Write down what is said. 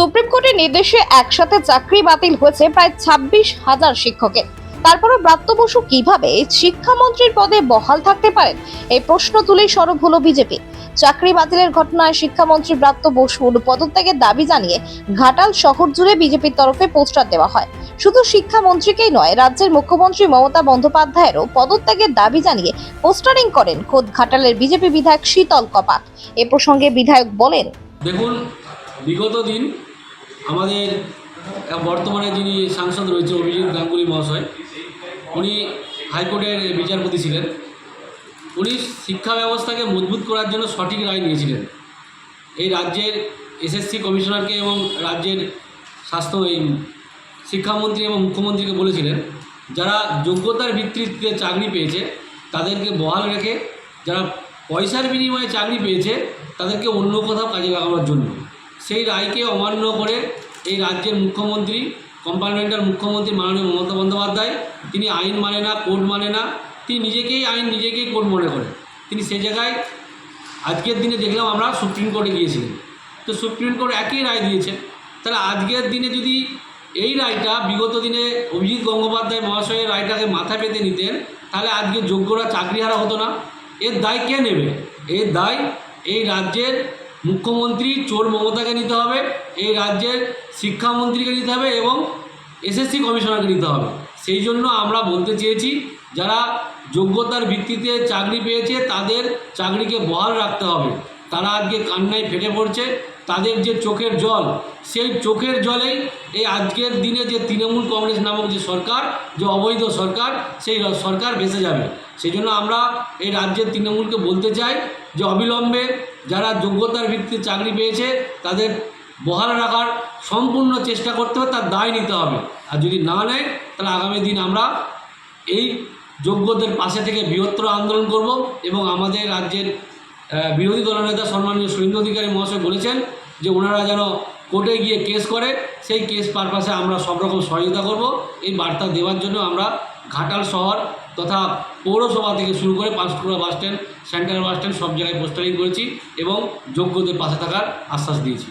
Supreme কোর্টের নির্দেশে একসাথে চাকরি বাতিল হয়েছে প্রায় ছাব্বিশ হাজার শিক্ষকের। তারপরও ব্রাত্য বসু কীভাবে শিক্ষামন্ত্রীর পদে বহাল থাকতে পারেন? এই প্রশ্ন তুলেই সরব হলো বিজেপি। চাকরি বাতিলের ঘটনায় শিক্ষামন্ত্রী ব্রাত্য বসুর পদত্যাগের দাবি জানিয়ে ঘাটাল শহর জুড়ে বিজেপির তরফে পোস্টার দেওয়া হয়। শুধু শিক্ষামন্ত্রীকেই নয়, রাজ্যের মুখ্যমন্ত্রী মমতা বন্দ্যোপাধ্যায়েরও পদত্যাগের দাবি জানিয়ে পোস্টারিং করেন খোদ ঘাটালের বিজেপি বিধায়ক শীতল কপাট। এ প্রসঙ্গে বিধায়ক বলেন, দেখুন, বিগত দিন আমাদের বর্তমানে যিনি সাংসদ রয়েছে অভিজিৎ গাঙ্গুলি মহাশয়, উনি হাইকোর্টের বিচারপতি ছিলেন। উনি শিক্ষা ব্যবস্থাকে মজবুত করার জন্য সঠিক রায় নিয়েছিলেন। এই রাজ্যের এসএসসি কমিশনারকে এবং রাজ্যের স্বাস্থ্য, এই শিক্ষামন্ত্রী এবং মুখ্যমন্ত্রীকে বলেছিলেন, যারা যোগ্যতার ভিত্তিতে চাকরি পেয়েছে, তাদেরকে বহাল রেখে, যারা পয়সার বিনিময়ে চাকরি পেয়েছে, তাদেরকে অন্য কোথাও কাজে লাগানোর জন্য। সেই রায়কে অমান্য করে এই রাজ্যের মুখ্যমন্ত্রী, কম্পার্টমেন্টাল মুখ্যমন্ত্রী মাননীয় মমতা বন্দ্যোপাধ্যায়, তিনি আইন মানে না, কোর্ট মানে না, তিনি নিজেকেই আইন নিজেকেই কোর্ট মনে করেন। তিনি সে জায়গায় আজকের দিনে দেখলাম আমরা সুপ্রিম কোর্টে গিয়েছিলেন। তো সুপ্রিম কোর্ট একই রায় দিয়েছে তাহলে আজকের দিনে যদি এই রায়টা, বিগত দিনে অভিজিৎ গঙ্গোপাধ্যায় মহাশয়ের রায়টাকে মাথা পেতে নিতেন, তাহলে আজকে যোগ্যরা চাকরিহারা হতো না। এর দায় কে নেবে? এর দায় এই রাজ্যের মুখ্যমন্ত্রী চোর মমতাকে নিতে হবে, এই রাজ্যের শিক্ষামন্ত্রীকে নিতে হবে এবং এসএসসি কমিশনারকে নিতে হবে। সেই জন্য আমরা বলতে চেয়েছি, যারা যোগ্যতার ভিত্তিতে চাকরি পেয়েছে তাদের চাকরিকে বহাল রাখতে হবে। তারা আজকে কান্নায় ফেটে পড়ছে। তাদের যে চোখের জল, সেই চোখের জলেই এই আজকের দিনে যে তৃণমূল কংগ্রেস নামক যে সরকার, যে অবৈধ সরকার, সেই সরকার ভেসে যাবে। সেই জন্য আমরা এই রাজ্যের তৃণমূলকে বলতে চাই যে অবিলম্বে যারা যোগ্যতার ভিত্তিতে চাকরি পেয়েছে, তাদের বহাল রাখার সম্পূর্ণ চেষ্টা করতে হবে, তার দায় নিতে হবে। আর যদি না নেয়, তাহলে আগামী দিন আমরা এই যোগ্যদের পাশে থেকে বৃহত্তর আন্দোলন করব এবং আমাদের রাজ্যের বিরোধী দলনেতা সম্মানীয় সুরেন্দ্র অধিকারী মহাশয় বলেছেন যে ওনারা যেন কোর্টে গিয়ে কেস করে, সেই কেস পারপাসে আমরা সব রকম সহযোগিতা করব। এই বার্তা দেওয়ার জন্য আমরা ঘাটাল শহর তথা পৌরসভা থেকে শুরু করে Panchkura bus stand, central bus stand সব জায়গায় পোস্টারিং করেছি এবং যোগ্যদের পাশে থাকার আশ্বাস দিয়েছি।